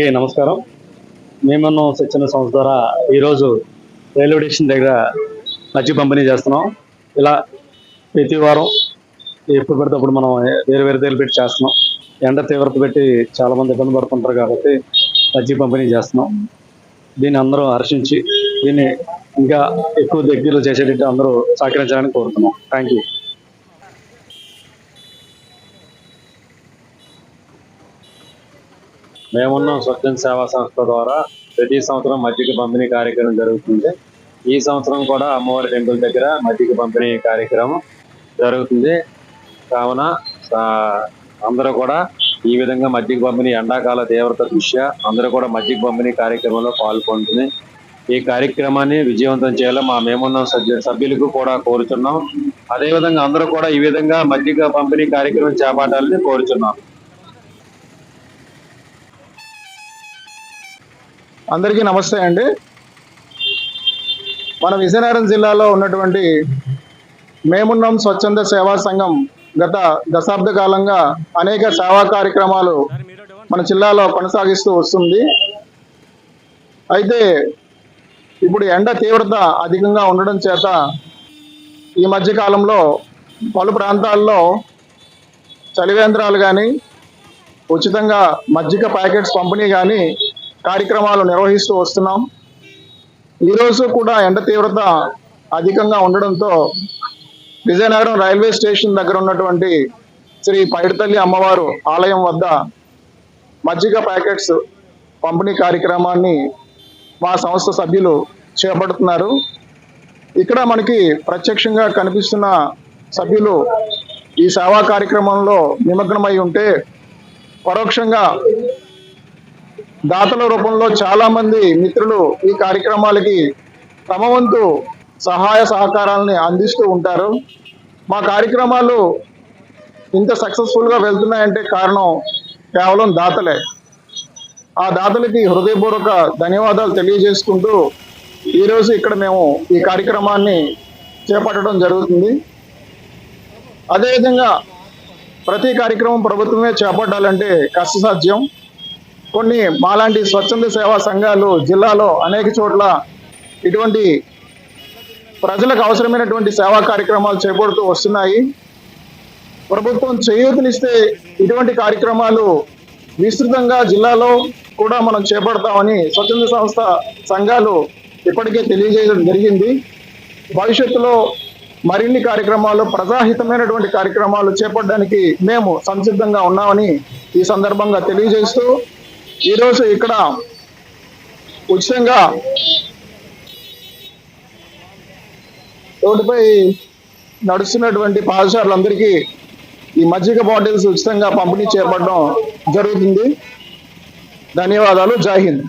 అందరికీ నమస్కారం. మేమన్న శిక్షణ సంస్థ ద్వారా ఈరోజు రైల్వే స్టేషన్ దగ్గర మజ్జిగ పంపిణీ చేస్తున్నాం. ఇలా ప్రతి వారం ఎప్పుడు పడితే అప్పుడు మనం వేరు వేరు తేలు పెట్టి చేస్తున్నాం. ఎండ తీవ్రత పెట్టి చాలా మంది ఇబ్బంది పడుతుంటారు కాబట్టి మజ్జిగ పంపిణీ చేస్తున్నాం. దీన్ని అందరూ హర్షించి దీన్ని ఇంకా ఎక్కువ దగ్గరలో చేసేటట్టు అందరూ సహకరించాలని కోరుతున్నాం. థ్యాంక్ యూ మేమున్నాం స్వచ్ఛంద సేవా సంస్థ ద్వారా ప్రతి సంవత్సరం మజ్జిగ పంపిణీ కార్యక్రమం జరుగుతుంది. ఈ సంవత్సరం కూడా అమ్మవారి టెంపుల్ దగ్గర మజ్జిగ పంపిణీ కార్యక్రమం జరుగుతుంది. కావున అందరూ కూడా ఈ విధంగా మజ్జిగ పంపిణీ ఎండాకాల తీవ్రత దృష్ట్యా అందరూ కూడా మజ్జిగ పంపిణీ కార్యక్రమంలో పాల్గొంటుంది. ఈ కార్యక్రమాన్ని విజయవంతం చేయాలో మా మేమున్న సభ్యు- సభ్యులకు కూడా కోరుచున్నాం. అదేవిధంగా అందరూ కూడా ఈ విధంగా మజ్జిగ పంపిణీ కార్యక్రమం చేపట్టాలని కోరుచున్నాం. అందరికీ నమస్తే అండి. మన విజయనగరం జిల్లాలో ఉన్నటువంటి మేమున్నాం స్వచ్ఛంద సేవా సంఘం గత దశాబ్ద కాలంగా అనేక సేవా కార్యక్రమాలు మన జిల్లాలో కొనసాగిస్తూ వస్తుంది. అయితే ఇప్పుడు ఎండ తీవ్రత అధికంగా ఉండడం చేత ఈ మధ్య కాలంలో పలు ప్రాంతాల్లో చలివేంద్రాలు కానీ ఉచితంగా మజ్జిగ ప్యాకెట్స్ పంపిణీ కానీ కార్యక్రమాలు నిర్వహిస్తూ వస్తున్నాం. ఈరోజు కూడా ఎండ తీవ్రత అధికంగా ఉండడంతో విజయనగరం రైల్వే స్టేషన్ దగ్గర ఉన్నటువంటి శ్రీ పైడితల్లి అమ్మవారు ఆలయం వద్ద మజ్జిగ ప్యాకెట్స్ పంపిణీ కార్యక్రమాన్ని మా సంస్థ సభ్యులు చేపడుతున్నారు. ఇక్కడ మనకి ప్రత్యక్షంగా కనిపిస్తున్న సభ్యులు ఈ సేవా కార్యక్రమంలో నిమగ్నమై ఉంటే పరోక్షంగా దాతల రూపంలో చాలా మంది మిత్రులు ఈ కార్యక్రమాలకి తమ వంతు సహాయ సహకారాలని అందిస్తూ ఉంటారు. మా కార్యక్రమాలు ఇంత సక్సెస్ఫుల్గా వెళ్తున్నాయంటే కారణం కేవలం దాతలే. ఆ దాతలకి హృదయపూర్వక ధన్యవాదాలు తెలియజేసుకుంటూ ఈరోజు ఇక్కడ మేము ఈ కార్యక్రమాన్ని చేపట్టడం జరుగుతుంది. అదేవిధంగా ప్రతి కార్యక్రమం ప్రభుత్వమే చేపట్టాలంటే కష్టసాధ్యం. కొన్ని మాలాంటి స్వచ్ఛంద సేవా సంఘాలు జిల్లాలో అనేక చోట్ల ఇటువంటి ప్రజలకు అవసరమైనటువంటి సేవా కార్యక్రమాలు చేపడుతూ వస్తున్నాయి. ప్రభుత్వం చేయూతనిస్తే ఇటువంటి కార్యక్రమాలు విస్తృతంగా జిల్లాలో కూడా మనం చేపడతామని స్వచ్ఛంద సంస్థ సంఘాలు ఇప్పటికే తెలియజేయడం జరిగింది. భవిష్యత్తులో మరిన్ని కార్యక్రమాలు ప్రజాహితమైనటువంటి కార్యక్రమాలు చేపట్టడానికి మేము సంసిద్ధంగా ఉన్నామని ఈ సందర్భంగా తెలియజేస్తూ ఈరోజు ఇక్కడ ఉచితంగా రోడ్డుపై నడుస్తున్నటువంటి పాదచారులందరికీ ఈ మజ్జిగ బాటిల్స్ ఉచితంగా పంపిణీ చేపట్టడం జరుగుతుంది. ధన్యవాదాలు. జై హింద్.